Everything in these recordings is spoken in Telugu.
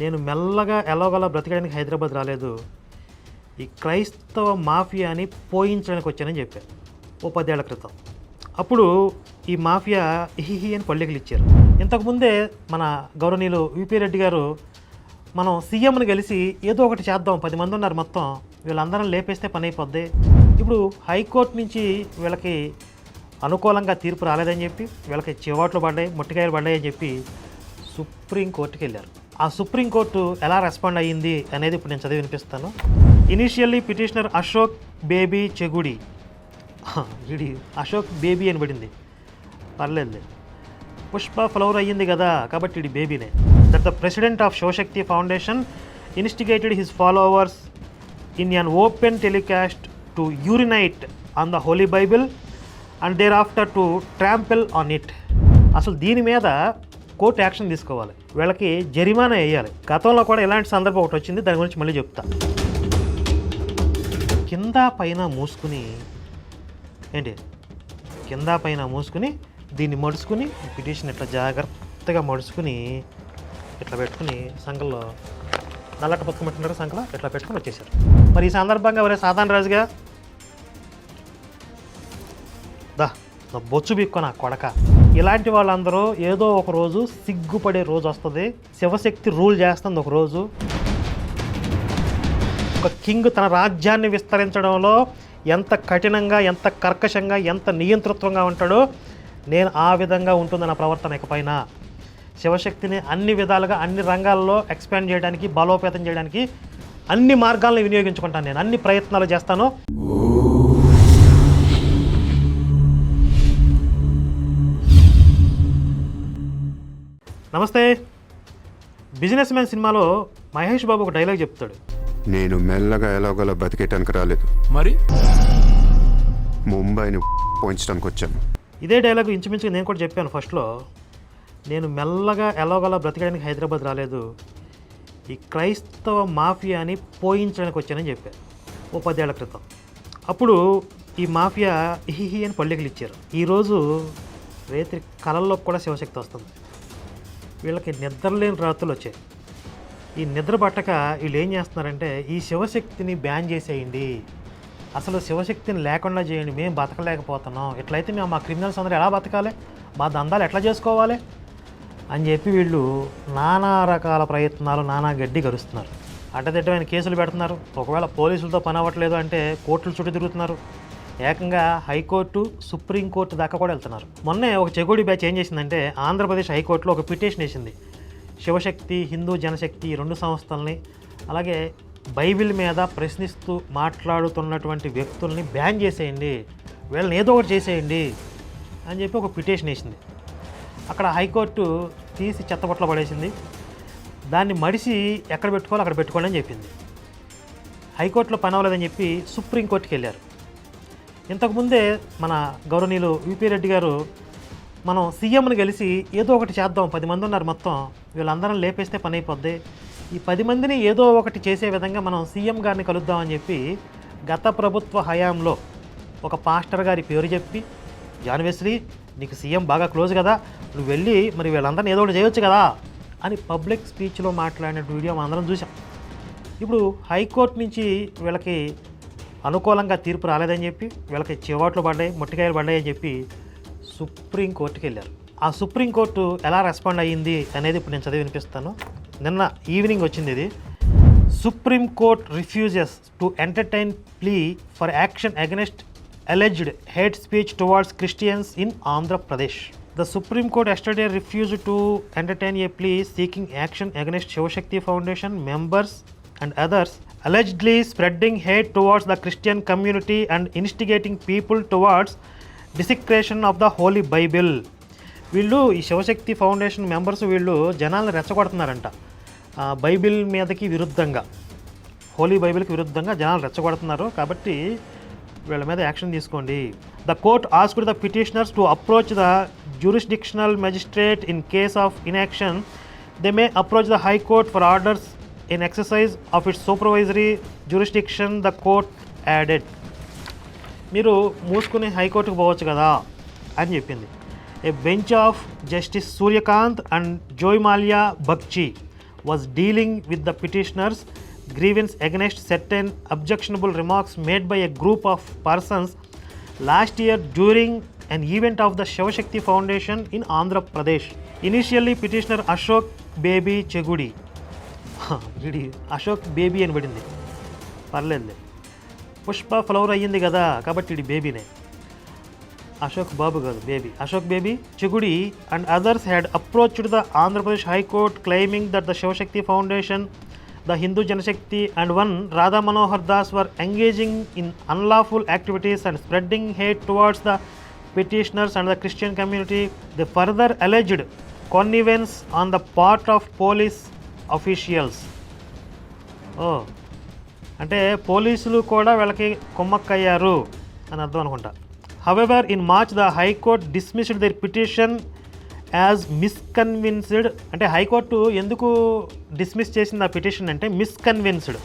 నేను మెల్లగా ఎలాగోలా బ్రతకడానికి హైదరాబాద్ రాలేదు. ఈ క్రైస్తవ మాఫియాని పోయించడానికి వచ్చానని చెప్పారు. ఓ పదేళ్ళ క్రితం. అప్పుడు ఈ మాఫియా ఇహిహి అని పళ్ళికలు ఇచ్చారు. ఇంతకుముందే మన గౌరవనీయులు విపి రెడ్డి గారు మనం సీఎంని కలిసి ఏదో ఒకటి చేద్దాం పది మంది ఉన్నారు మొత్తం వీళ్ళందరం లేపేస్తే పని అయిపోద్ది. ఇప్పుడు హైకోర్టు నుంచి వీళ్ళకి అనుకూలంగా తీర్పు రాలేదని చెప్పి వీళ్ళకి చివాట్లు పడ్డాయి ముట్టికాయలు పడ్డాయి అని చెప్పి సుప్రీంకోర్టుకి వెళ్ళారు. ఆ సుప్రీంకోర్టు ఎలా రెస్పాండ్ అయ్యింది అనేది ఇప్పుడు నేను చదివి వినిపిస్తాను. Initially petitioner Ashok baby Chegudi వీడి అశోక్ బేబీ అని పడింది. పర్లేదు పుష్ప ఫ్లవర్ అయ్యింది కదా కాబట్టి ఇది బేబీనే that the president of Shivashakti foundation instigated his followers in an open telecast to urinate on the holy Bible and thereafter to trample on it అసలు దీని మీద కోర్టు యాక్షన్ తీసుకోవాలి. వీళ్ళకి జరిమానా వేయాలి. గతంలో కూడా ఇలాంటి సందర్భం ఒకటి వచ్చింది. దాని గురించి మళ్ళీ చెప్తా. కింద పైన మూసుకుని ఏంటి? కింద పైన మూసుకుని దీన్ని మడుచుకుని పిటిషన్ ఇట్లా జాగ్రత్తగా మడుచుకుని ఇట్లా పెట్టుకుని సంఘంలో నల్లట పక్కన పెట్టుకున్నారు సంఘంలో ఇట్లా పెట్టుకుని వచ్చేసారు మరి ఈ సందర్భంగా ఎవరే సాధారణ రాజుగా? దా నా బొచ్చు బిక్కు నా కొడక. ఇలాంటి వాళ్ళందరూ ఏదో ఒక రోజు సిగ్గుపడే రోజు వస్తుంది. శివశక్తి రూల్ చేస్తుంది ఒక రోజు. ఒక కింగ్ తన రాజ్యాన్ని విస్తరించడంలో ఎంత కఠినంగా ఎంత కర్కశంగా ఎంత నియంతృత్వంగా ఉంటాడో నేను ఆ విధంగా ఉంటుంది నా ప్రవర్తన ఇకపైన. శివశక్తిని అన్ని విధాలుగా అన్ని రంగాల్లో ఎక్స్పాండ్ చేయడానికి బలోపేతం చేయడానికి అన్ని మార్గాలను వినియోగించుకుంటాను నేను అన్ని ప్రయత్నాలు చేస్తాను. నమస్తే. బిజినెస్ మ్యాన్ సినిమాలో మహేష్ బాబు ఒక డైలాగ్ చెప్తాడు. నేను మెల్లగా ఎలాగోలా బతికేయటానికి రాలేదు. మరి? ముంబైని పోయించడానికి వచ్చాను. ఇదే డైలాగ్ ఇంచుమించుగా నేను కూడా చెప్పాను ఫస్ట్లో. నేను మెల్లగా ఎలాగోలా బ్రతకడానికి హైదరాబాద్ రాలేదు. ఈ క్రైస్తవ మాఫియాని పోయించడానికి వచ్చానని చెప్పాను ఓ పదేళ్ళ క్రితం. అప్పుడు ఈ మాఫియా ఇహిహి అని పళ్ళికలు ఇచ్చారు ఈరోజు రేత్రి కళల్లో కూడా శివశక్తి వస్తుంది. వీళ్ళకి నిద్రలేని రాత్రులు వచ్చాయి. ఈ నిద్ర పట్టక వీళ్ళు ఏం చేస్తున్నారంటే ఈ శివశక్తిని బ్యాన్ చేసేయండి. అసలు శివశక్తిని లేకుండా చేయండి. మేము బతకలేకపోతున్నాం. ఎట్లయితే మేము మా క్రిమినల్స్ అందరూ ఎలా బతకాలి? మా దందాలు ఎట్లా చేసుకోవాలి? అని చెప్పి వీళ్ళు నానా రకాల ప్రయత్నాలు నానా గడ్డి గరుస్తున్నారు అడ్డదిడ్డమైన కేసులు పెడుతున్నారు. ఒకవేళ పోలీసులతో పని అవ్వట్లేదు అంటే కోర్టుల చుట్టూ తిరుగుతున్నారు. ఏకంగా హైకోర్టు సుప్రీంకోర్టు దాకా కూడా వెళ్తున్నారు. మొన్నే ఒక చెగోడి బ్యాచ్ ఏం చేసిందంటే ఆంధ్రప్రదేశ్ హైకోర్టులో ఒక పిటిషన్ వేసింది. శివశక్తి హిందూ జనశక్తి రెండు సంస్థల్ని అలాగే బైబిల్ మీద ప్రశ్నిస్తూ మాట్లాడుతున్నటువంటి వ్యక్తుల్ని బ్యాన్ చేసేయండి వీళ్ళని ఏదో ఒకటి చేసేయండి అని చెప్పి ఒక పిటిషన్ వేసింది. అక్కడ హైకోర్టు తీసి చెత్తపట్ల పడేసింది. దాన్ని మడిసి ఎక్కడ పెట్టుకోవాలో అక్కడ పెట్టుకోండి అని చెప్పింది. హైకోర్టులో పని అవ్వలేదని చెప్పి సుప్రీంకోర్టుకి వెళ్ళారు. ఇంతకుముందే మన గౌరవనీయులు యూపీ రెడ్డి గారు మనం సీఎంని కలిసి ఏదో ఒకటి చేద్దాం పది మంది ఉన్నారు మొత్తం. వీళ్ళందరం లేపేస్తే పని అయిపోద్ది. ఈ పది మందిని ఏదో ఒకటి చేసే విధంగా మనం సీఎం గారిని కలుద్దామని చెప్పి గత ప్రభుత్వ హయాంలో ఒక పాస్టర్ గారి పేరు చెప్పి జాన్ వెస్లీ నీకు సీఎం బాగా క్లోజ్ కదా నువ్వు వెళ్ళి మరి వీళ్ళందరినీ ఏదో ఒకటి చేయొచ్చు కదా అని పబ్లిక్ స్పీచ్లో మాట్లాడిన వీడియో మనందరం చూసాం. ఇప్పుడు హైకోర్టు నుంచి వీళ్ళకి అనుకూలంగా తీర్పు రాలేదని చెప్పి వీళ్ళకి చివాట్లు పడ్డాయి మొట్టికాయలు పడ్డాయి అని చెప్పి సుప్రీంకోర్టుకి వెళ్ళారు. ఆ సుప్రీంకోర్టు ఎలా రెస్పాండ్ అయ్యింది అనేది ఇప్పుడు నేను చదివి వినిపిస్తాను. నిన్న ఈవినింగ్ వచ్చింది ఇది. Supreme court refuses to entertain plea for action against alleged hate speech towards Christians in Andhra Pradesh the supreme court yesterday refuse to entertain a plea seeking action against Shivashakti foundation members and others allegedly spreading hate towards the Christian community and instigating people towards desecration of the Holy Bible. వీళ్ళు ఈ శివశక్తి ఫౌండేషన్ మెంబర్స్ వీళ్ళు జనాలను రెచ్చగొడుతున్నారంట. బైబిల్ మీదకి విరుద్ధంగా. హోలీ బైబిల్కి విరుద్ధంగా జనాలు రెచ్చగొడుతున్నారు కాబట్టి వీళ్ళ మీద యాక్షన్ తీసుకోండి. The court asked the petitioners to approach the jurisdictional magistrate in case of inaction they may approach the high court for orders in exercise of its supervisory jurisdiction the court added మీరు మూసుకుని హైకోర్టుకు పోవచ్చు కదా అని చెప్పింది. A bench of justice Suryakant and Joy Joymalya Bagchi was dealing with the petitioners grievance against certain objectionable remarks made by a group of persons last year during an event of the Shivashakti foundation in Andhra Pradesh initially petitioner Ashok Baby Chegudi వీడి అశోక్ బేబీ అని పడింది. పర్లేదులే. పుష్ప ఫ్లవర్ అయ్యింది కదా కాబట్టి ఇది బేబీనే. అశోక్ బాబు కాదు Baby. Ashok Baby Chigudi and others had approached the Andhra Pradesh high court claiming that the Shivashakti foundation the Hindu Janashakti and one Radha Manohar Das were engaging in unlawful activities and spreading hate towards the petitioners and the Christian community, they further alleged connivance on the part of police officials ఓ అంటే పోలీసులు కూడా వీళ్ళకి కుమ్మక్కయ్యారు అని అర్థం అనుకుంటా. However in March the high court dismissed their petition as misconceived అంటే హైకోర్టు ఎందుకు డిస్మిస్ చేసింది ఆ పిటిషన్ అంటే మిస్కన్విన్స్డ్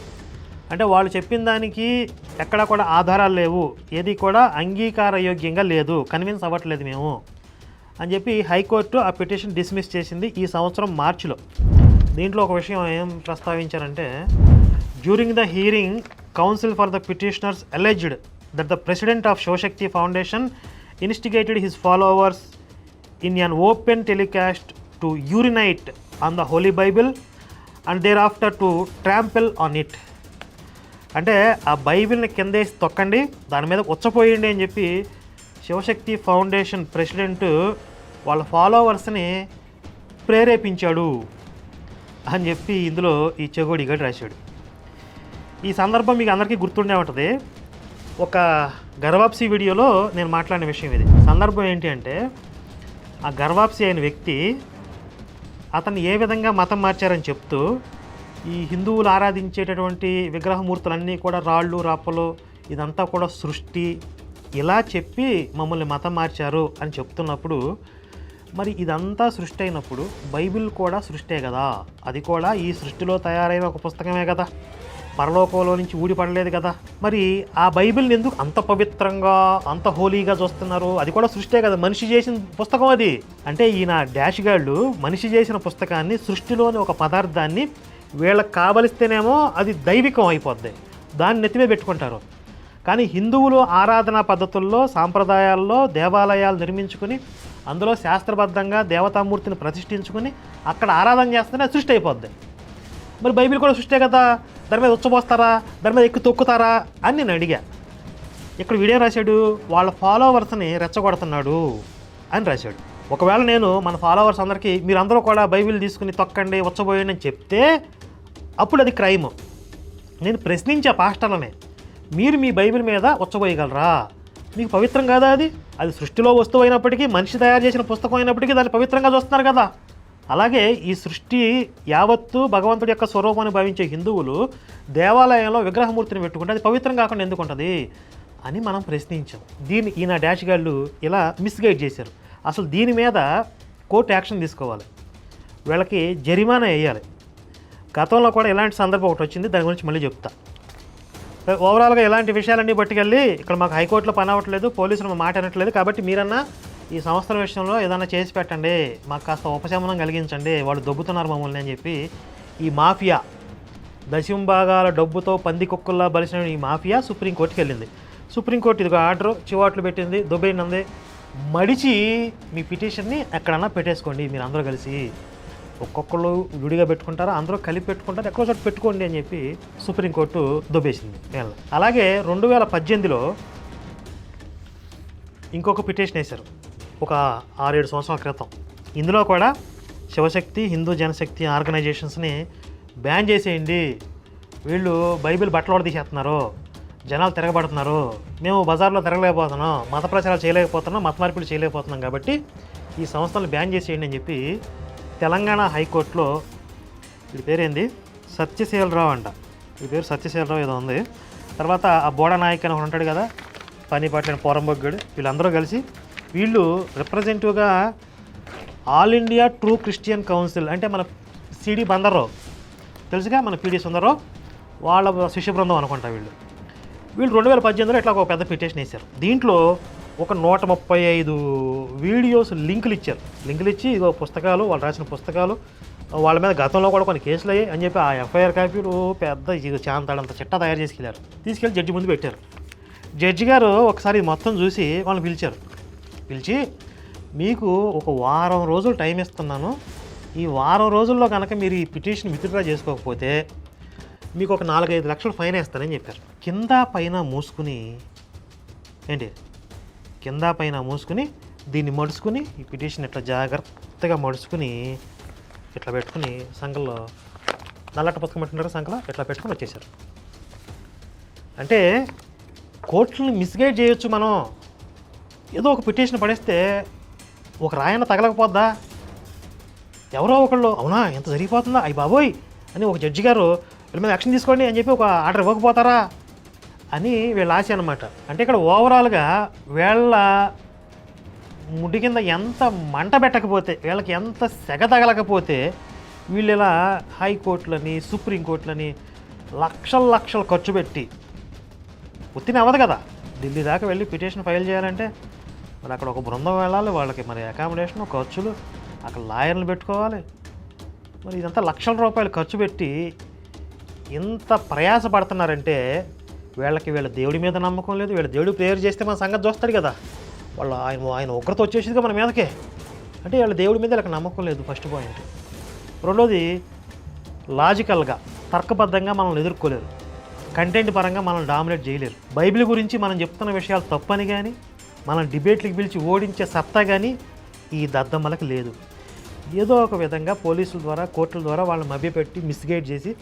అంటే వాళ్ళు చెప్పిన దానికి ఎక్కడా కూడా ఆధారాలు లేవు. ఏది కూడా అంగీకారయోగ్యంగా లేదు. కన్విన్స్ అవ్వట్లేదు మేము అని చెప్పి హైకోర్టు ఆ పిటిషన్ డిస్మిస్ చేసింది ఈ సంవత్సరం మార్చిలో దీంట్లో ఒక విషయం ఏం ప్రస్తావించారంటే during the hearing counsel for the petitioners alleged that the president of Shivashakti foundation instigated his followers in an open telecast to urinate on the holy Bible and thereafter to trample on it అంటే ఆ బైబిల్ని కిందేసి తొక్కండి దాని మీద ఉచ్చపోయండి అని చెప్పి శివశక్తి ఫౌండేషన్ ప్రెసిడెంట్ వాళ్ళ ఫాలోవర్స్ని ప్రేరేపించాడు. అని చెప్పి ఇందులో ఈ చెగోడి గడి రాశాడు. ఈ సందర్భం మీకు అందరికీ గుర్తుండే ఉంటుంది. ఒక గర్వాప్సీ వీడియోలో నేను మాట్లాడిన విషయం ఇది. సందర్భం ఏంటి అంటే ఆ గర్వాప్సి అయిన వ్యక్తి అతన్ని ఏ విధంగా మతం మార్చారని చెప్తూ ఈ హిందువులు ఆరాధించేటటువంటి విగ్రహమూర్తులన్నీ కూడా రాళ్ళు రాపలు ఇదంతా కూడా సృష్టి ఇలా చెప్పి మమ్మల్ని మతం మార్చారు అని చెప్తున్నప్పుడు మరి ఇదంతా సృష్టి అయినప్పుడు బైబిల్ కూడా సృష్టే కదా. అది కూడా ఈ సృష్టిలో తయారైన ఒక పుస్తకమే కదా. పరలోకంలో నుంచి ఊడిపడలేదు కదా. మరి ఆ బైబిల్ని ఎందుకు అంత పవిత్రంగా అంత హోలీగా చూస్తున్నారు? అది కూడా సృష్టే కదా. మనిషి చేసిన పుస్తకం అది. అంటే ఈయన డాష్ గాళ్ళు మనిషి చేసిన పుస్తకాన్ని సృష్టిలోని ఒక పదార్థాన్ని వీళ్ళకి కావలిస్తేనేమో అది దైవికం అయిపోద్ది. దాన్ని నెత్తిమే పెట్టుకుంటారు. కానీ హిందువులు ఆరాధనా పద్ధతుల్లో సాంప్రదాయాల్లో దేవాలయాలు నిర్మించుకుని అందులో శాస్త్రబద్ధంగా దేవతామూర్తిని ప్రతిష్ఠించుకుని అక్కడ ఆరాధన చేస్తేనే అది సృష్టి అయిపోద్ది. మరి బైబిల్ కూడా సృష్టే కదా? దాని మీద ఉచ్చబోస్తారా? దాని మీద ఎక్కువ తొక్కుతారా? అని నేను అడిగా. ఇక్కడ వీడియో రాశాడు? వాళ్ళ ఫాలోవర్స్ని రెచ్చగొడుతున్నాడు అని రాశాడు. ఒకవేళ నేను మన ఫాలోవర్స్ అందరికీ మీరందరూ కూడా బైబిల్ తీసుకుని తొక్కండి ఉచ్చబోయండి అని చెప్తే అప్పుడు అది క్రైమ్. నేను ప్రశ్నించే పాస్టర్లనే మీరు మీ బైబిల్ మీద ఉచ్చబోయగలరా? మీకు పవిత్రం కాదా అది? అది సృష్టిలో వస్తువు అయినప్పటికీ మనిషి తయారు చేసిన పుస్తకం అయినప్పటికీ దాన్ని పవిత్రంగా చూస్తున్నారు కదా. అలాగే ఈ సృష్టి యావత్తు భగవంతుడి యొక్క స్వరూపాన్ని భావించే హిందువులు దేవాలయంలో విగ్రహమూర్తిని పెట్టుకుంటే అది పవిత్రం కాకుండా ఎందుకు ఉంటుంది అని మనం ప్రశ్నించాం. దీన్ని ఈయన డాష్ గాళ్ళు ఇలా మిస్గైడ్ చేశారు. అసలు దీని మీద కోర్టు యాక్షన్ తీసుకోవాలి. వీళ్ళకి జరిమానా వేయాలి. గతంలో కూడా ఇలాంటి సందర్భం ఒకటి వచ్చింది దాని గురించి మళ్ళీ చెప్తా. ఓవరాల్గా ఇలాంటి విషయాలన్నీ పట్టుకెళ్ళి ఇక్కడ మాకు హైకోర్టులో పని అవ్వట్లేదు పోలీసులు మాట అనట్లేదు కాబట్టి మీరన్నా ఈ సంస్థల విషయంలో ఏదైనా చేసి పెట్టండి మాకు కాస్త ఉపశమనం కలిగించండి వాళ్ళు దొబ్బుతున్నారు మమ్మల్ని అని చెప్పి ఈ మాఫియా దశం భాగాల డబ్బుతో పంది కుక్కల్లా బలిసిన ఈ మాఫియా సుప్రీంకోర్టుకి వెళ్ళింది. సుప్రీంకోర్టు ఇదిగో ఆర్డర్ చివాట్లు పెట్టింది దుబ్బైనంది. మడిచి మీ పిటిషన్ని ఎక్కడన్నా పెట్టేసుకోండి మీరు అందరూ కలిసి. ఒక్కొక్కళ్ళు విడిగా పెట్టుకుంటారు? అందరూ కలిపి పెట్టుకుంటారు? ఎక్కడో చోట పెట్టుకోండి అని చెప్పి సుప్రీంకోర్టు దొబ్బేసింది వీళ్ళని అలాగే రెండు వేల పద్దెనిమిదిలో ఇంకొక పిటిషన్ వేశారు. ఒక ఆరేడు సంవత్సరాల క్రితం. ఇందులో కూడా శివశక్తి హిందూ జనశక్తి ఆర్గనైజేషన్స్ని బ్యాన్ చేసేయండి. వీళ్ళు బైబిల్ బట్టలు తీసేస్తున్నారు. జనాలు తిరగబడుతున్నారు. మేము బజార్లో తిరగలేకపోతున్నాం. మత ప్రచారాలు చేయలేకపోతున్నాం. మత మార్పులు చేయలేకపోతున్నాం కాబట్టి ఈ సంస్థలు బ్యాన్ చేసేయండి అని చెప్పి తెలంగాణ హైకోర్టులో వీడి పేరేంది? సత్యశీలరావు అంట. ఈ పేరు సత్యశీలరావు ఏదో ఉంది. తర్వాత ఆ బోడ నాయక్ అని ఉంటాడు కదా పని పట్టిన పోరంబొగ్గుడు. వీళ్ళందరూ కలిసి వీళ్ళు రిప్రజెంటివ్గా all India true Christian council అంటే మన సిడి బందర్రావు. తెలుసుగా మన పీడి సుందరరావు? వాళ్ళ శిష్య బృందం అనుకుంటా వీళ్ళు. వీళ్ళు రెండు వేల పద్దెనిమిదిలో ఇట్లా ఒక పెద్ద పిటిషన్ వేశారు. దీంట్లో ఒక నూట ముప్పై ఐదు వీడియోస్ లింకులు ఇచ్చారు. లింకులు ఇచ్చి ఇదో పుస్తకాలు వాళ్ళు రాసిన పుస్తకాలు వాళ్ళ మీద గతంలో కూడా కొన్ని కేసులు అయ్యాయి అని చెప్పి ఆ ఎఫ్ఐఆర్ కాపీలు పెద్ద ఇది చాంతాడంత చిట్టా తయారు చేసుకెళ్ళారు. తీసుకెళ్ళి జడ్జి ముందు పెట్టారు. జడ్జి గారు ఒకసారి మొత్తం చూసి వాళ్ళని పిలిచారు. పిలిచి మీకు ఒక వారం రోజులు టైం ఇస్తున్నాను. ఈ వారం రోజుల్లో కనుక మీరు ఈ పిటిషన్ విత్డ్రా చేసుకోకపోతే మీకు ఒక నాలుగైదు లక్షలు ఫైన్ వేస్తానని చెప్పారు. కింద పైన మూసుకుని ఏంటి? కింద పైన మూసుకుని దీన్ని మడుచుకుని ఈ పిటిషన్ ఇట్లా జాగ్రత్తగా మడుచుకుని ఇట్లా పెట్టుకుని సంఘంలో నల్లట పుస్తకం పెట్టుకుంటారు సంఘలో ఇట్లా పెట్టుకుని వచ్చేసారు అంటే కోర్టులను మిస్గైడ్ చేయొచ్చు మనం. ఏదో ఒక పిటిషన్ పడేస్తే ఒక రాయన తగలకపోద్దా? ఎవరో ఒకళ్ళు అవునా ఎంత జరిగిపోతుందా? అయ్యి బాబోయ్ అని ఒక జడ్జి గారు వీళ్ళ మీద యాక్షన్ తీసుకోండి అని చెప్పి ఒక ఆర్డర్ ఇవ్వకపోతారా? అని వీళ్ళ ఆశ అనమాట అంటే ఇక్కడ ఓవరాల్గా వీళ్ళ ముడి కింద ఎంత మంట పెట్టకపోతే వీళ్ళకి ఎంత సెగ తగలకపోతే వీళ్ళు ఇలా హైకోర్టులని సుప్రీంకోర్టులని లక్షల లక్షలు ఖర్చు పెట్టి ఉత్తిని అవ్వదు కదా. ఢిల్లీ దాకా వెళ్ళి పిటిషన్ ఫైల్ చేయాలంటే మరి అక్కడ ఒక బృందం వెళ్ళాలి వాళ్ళకి మరి అకామిడేషన్ ఖర్చులు అక్కడ లాయర్లు పెట్టుకోవాలి. మరి ఇదంతా లక్షల రూపాయలు ఖర్చు పెట్టి ఇంత ప్రయాస పడుతున్నారంటే వీళ్ళకి వీళ్ళ దేవుడి మీద నమ్మకం లేదు. వీళ్ళ దేవుడు ప్రేయర్ చేస్తే మన సంగతి చూస్తాడు కదా. వాళ్ళ ఆయన ఆయన ఉగ్రత వచ్చేసిందిగా మన మీదకే. అంటే వీళ్ళ దేవుడి మీద వీళ్ళకి నమ్మకం లేదు ఫస్ట్ పాయింట్ రెండోది లాజికల్గా తర్కబద్ధంగా మనల్ని ఎదుర్కోలేరు. కంటెంట్ పరంగా మనల్ని డామినేట్ చేయలేరు. బైబిల్ గురించి మనం చెప్తున్న విషయాలు తప్పని కానీ మనం డిబేట్లకు పిలిచి ఓడించే సత్తా కానీ ఈ దద్దమ్మలకు లేదు. ఏదో ఒక విధంగా పోలీసుల ద్వారా కోర్టుల ద్వారా వాళ్ళని మభ్యపెట్టి మిస్గైడ్ చేసి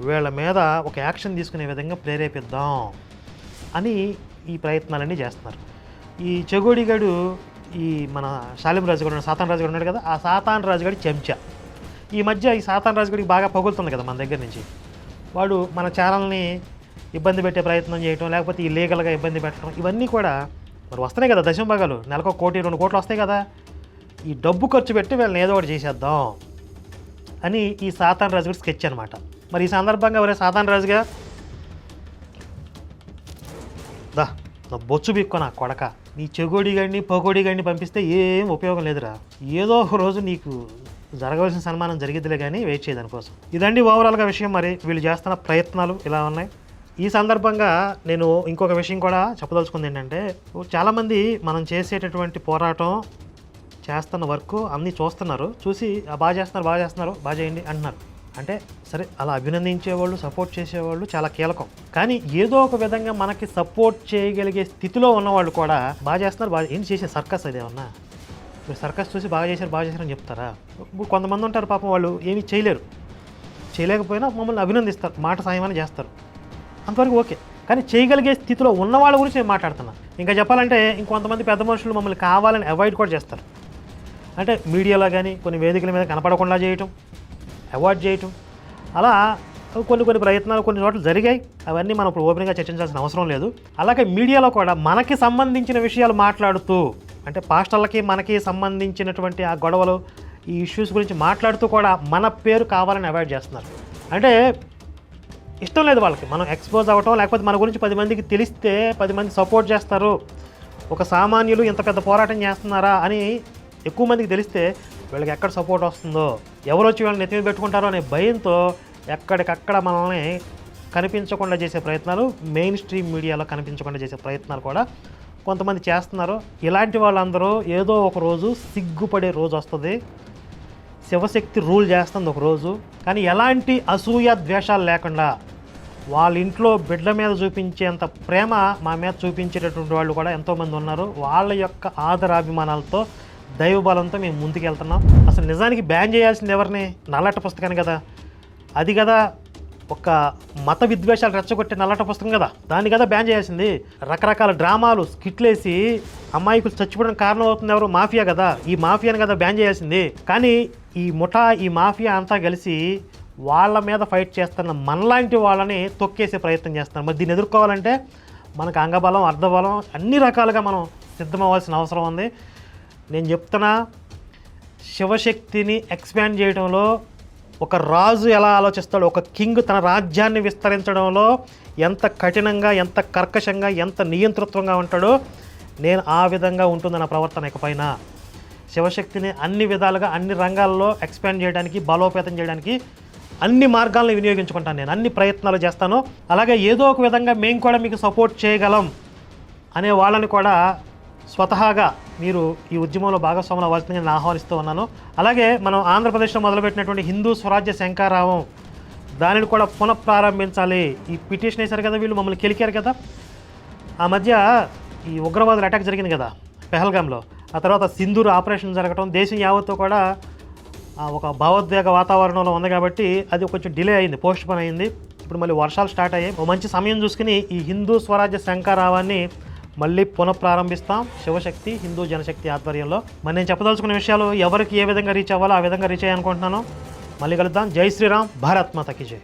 వీళ్ళ మీద ఒక యాక్షన్ తీసుకునే విధంగా ప్రేరేపిద్దాం అని ఈ ప్రయత్నాలన్నీ చేస్తున్నారు. ఈ చెగోడిగాడు ఈ మన శాలిం రాజు సాతాన్ రాజుగడు ఉన్నాడు కదా ఆ సాతాన్ రాజుగాడి చెంచా. ఈ మధ్య ఈ సాతాన్ రాజుగడికి బాగా పగులుతుంది కదా మన దగ్గర నుంచి. వాడు మన ఛానల్ని ఇబ్బంది పెట్టే ప్రయత్నం చేయటం లేకపోతే ఈ లీగల్గా ఇబ్బంది పెట్టడం ఇవన్నీ కూడా మరి వస్తున్నాయి కదా దశం భాగాలు. నెలకు కోటి రెండు కోట్లు వస్తాయి కదా. ఈ డబ్బు ఖర్చు పెట్టి వీళ్ళని ఏదో ఒకటి చేసేద్దాం అని ఈ సాతాన్ రాజు స్కెచ్ అనమాట మరి ఈ సందర్భంగా ఎవరే సాధారణ రాజుగా? దా నా బొచ్చు బిక్కు నా కొడక. నీ చెగోడి గడిని పగోడి గడిని పంపిస్తే ఏం ఉపయోగం లేదురా. ఏదో ఒక రోజు నీకు జరగవలసిన సన్మానం జరిగిద్దిలే కానీ వెయిట్ చేయదని కోసం. ఇదండి ఓవరాల్గా విషయం మరి. వీళ్ళు చేస్తున్న ప్రయత్నాలు ఇలా ఉన్నాయి. ఈ సందర్భంగా నేను ఇంకొక విషయం కూడా చెప్పదలుచుకుంది ఏంటంటే చాలామంది మనం చేసేటటువంటి పోరాటం చేస్తున్న వర్క్ అన్నీ చూస్తున్నారు. చూసి బాగా చేస్తున్నారు బాగా చేస్తున్నారు బాగా చేయండి అంటున్నారు. అంటే సరే అలా అభినందించేవాళ్ళు సపోర్ట్ చేసేవాళ్ళు చాలా కీలకం. కానీ ఏదో ఒక విధంగా మనకి సపోర్ట్ చేయగలిగే స్థితిలో ఉన్నవాళ్ళు కూడా బాగా చేస్తున్నారు. బాగా ఏం చేసే సర్కస్ అదేమన్నా మీరు సర్కస్ చూసి బాగా చేశారు బాగా చేశారని చెప్తారా? ఇప్పుడు కొంతమంది ఉంటారు పాపం వాళ్ళు ఏమీ చేయలేరు. చేయలేకపోయినా మమ్మల్ని అభినందిస్తారు మాట సాయం అని చేస్తారు. అంతవరకు ఓకే. కానీ చేయగలిగే స్థితిలో ఉన్న వాళ్ళ గురించి నేను మాట్లాడుతున్నాను ఇంకా చెప్పాలంటే ఇంకొంతమంది పెద్ద మనుషులు మమ్మల్ని కావాలని అవాయిడ్ కూడా చేస్తారు. అంటే మీడియాలో కానీ కొన్ని వేదికల మీద కనపడకుండా చేయటం అవాయిడ్ చేయటం. అలా కొన్ని కొన్ని ప్రయత్నాలు కొన్ని చోట్ల జరిగాయి. అవన్నీ మనం ఇప్పుడు ఓపెన్గా చర్చించాల్సిన అవసరం లేదు. అలాగే మీడియాలో కూడా మనకి సంబంధించిన విషయాలు మాట్లాడుతూ అంటే పాస్టర్లకి మనకి సంబంధించినటువంటి ఆ గొడవలు ఈ ఇష్యూస్ గురించి మాట్లాడుతూ కూడా మన పేరు కావాలని అవాయిడ్ చేస్తున్నారు. అంటే ఇష్టం లేదు వాళ్ళకి. మనం ఎక్స్పోజ్ అవ్వటం లేకపోతే మన గురించి పది మందికి తెలిస్తే పది మంది సపోర్ట్ చేస్తారు. ఒక సామాన్యులు ఇంత పెద్ద పోరాటం చేస్తున్నారా అని ఎక్కువ మందికి తెలిస్తే వీళ్ళకి ఎక్కడ సపోర్ట్ వస్తుందో ఎవరు వచ్చి వీళ్ళని నెత్తి మీద పెట్టుకుంటారో అనే భయంతో ఎక్కడికక్కడ మనల్ని కనిపించకుండా చేసే ప్రయత్నాలు మెయిన్ స్ట్రీమ్ మీడియాలో కనిపించకుండా చేసే ప్రయత్నాలు కూడా కొంతమంది చేస్తున్నారు. ఇలాంటి వాళ్ళందరూ ఏదో ఒక రోజు సిగ్గుపడే రోజు వస్తుంది. శివశక్తి రూల్ చేస్తుంది ఒక రోజు. కానీ ఎలాంటి అసూయ ద్వేషాలు లేకుండా వాళ్ళ ఇంట్లో బిడ్డ మీద చూపించేంత ప్రేమ మా మీద చూపించేటటువంటి వాళ్ళు కూడా ఎంతోమంది ఉన్నారు. వాళ్ళ యొక్క ఆదరాభిమానాలతో దైవ బలంతో మేము ముందుకెళ్తున్నాం. అసలు నిజానికి బ్యాన్ చేయాల్సింది ఎవరిని? నల్లట పుస్తకాన్ని కదా. అది కదా ఒక మత విద్వేషాలు రెచ్చగొట్టే నల్లట పుస్తకం కదా. దాన్ని కదా బ్యాన్ చేయాల్సింది. రకరకాల డ్రామాలు స్కిట్లేసి అమ్మాయికులు చచ్చిపోవడానికి కారణం అవుతుంది ఎవరు? మాఫియా కదా. ఈ మాఫియాని కదా బ్యాన్ చేయాల్సింది. కానీ ఈ ముఠా ఈ మాఫియా అంతా కలిసి వాళ్ళ మీద ఫైట్ చేస్తున్న మనలాంటి వాళ్ళని తొక్కేసే ప్రయత్నం చేస్తున్నారు. మరి దీన్ని ఎదుర్కోవాలంటే మనకు అంగబలం అర్ధబలం అన్ని రకాలుగా మనం సిద్ధమవ్వాల్సిన అవసరం ఉంది. నేను చెప్తున్నా శివశక్తిని ఎక్స్పాండ్ చేయడంలో ఒక రాజు ఎలా ఆలోచిస్తాడో ఒక కింగ్ తన రాజ్యాన్ని విస్తరించడంలో ఎంత కఠినంగా ఎంత కర్కశంగా ఎంత నియంతృత్వంగా ఉంటాడో నేను ఆ విధంగా ఉంటుంది నా ప్రవర్తన. ఇకపైన శివశక్తిని అన్ని విధాలుగా అన్ని రంగాల్లో ఎక్స్పాండ్ చేయడానికి బలోపేతం చేయడానికి అన్ని మార్గాలను వినియోగించుకుంటాను నేను అన్ని ప్రయత్నాలు చేస్తాను. అలాగే ఏదో ఒక విధంగా మేము కూడా మీకు సపోర్ట్ చేయగలం అనే వాళ్ళని కూడా స్వతహాగా మీరు ఈ ఉద్యమంలో భాగస్వాములు అవ్వాల్సిందని నేను ఆహ్వానిస్తూ ఉన్నాను. అలాగే మనం ఆంధ్రప్రదేశ్లో మొదలుపెట్టినటువంటి హిందూ స్వరాజ్య శంకారావం దానిని కూడా పునఃప్రారంభించాలి. ఈ పిటిషన్ వేశారు కదా వీళ్ళు మమ్మల్ని కెలికారు కదా. ఆ మధ్య ఈ ఉగ్రవాదుల అటాక్ జరిగింది కదా పెహల్గాంలో. ఆ తర్వాత సింధూర్ ఆపరేషన్ జరగటం దేశం యావత్తు కూడా ఒక భావోద్వేగ వాతావరణంలో ఉంది కాబట్టి అది కొంచెం డిలే అయింది పోస్ట్ పోన్ అయింది. ఇప్పుడు మళ్ళీ వర్షాలు స్టార్ట్ అయ్యాయి. ఓ మంచి సమయం చూసుకుని ఈ హిందూ స్వరాజ్య శంకారావాన్ని మళ్ళీ పునఃప్రారంభిస్తాం శివశక్తి హిందూ జనశక్తి ఆధ్వర్యంలో. మరి నేను చెప్పదలుచుకున్న విషయాలు ఎవరికి ఏ విధంగా రీచ్ అవ్వాలో ఆ విధంగా రీచ్ అయ్యాలనుకుంటున్నాను మళ్ళీ కలుద్దాం. జై శ్రీరామ్. భారత్ మాతకి జై.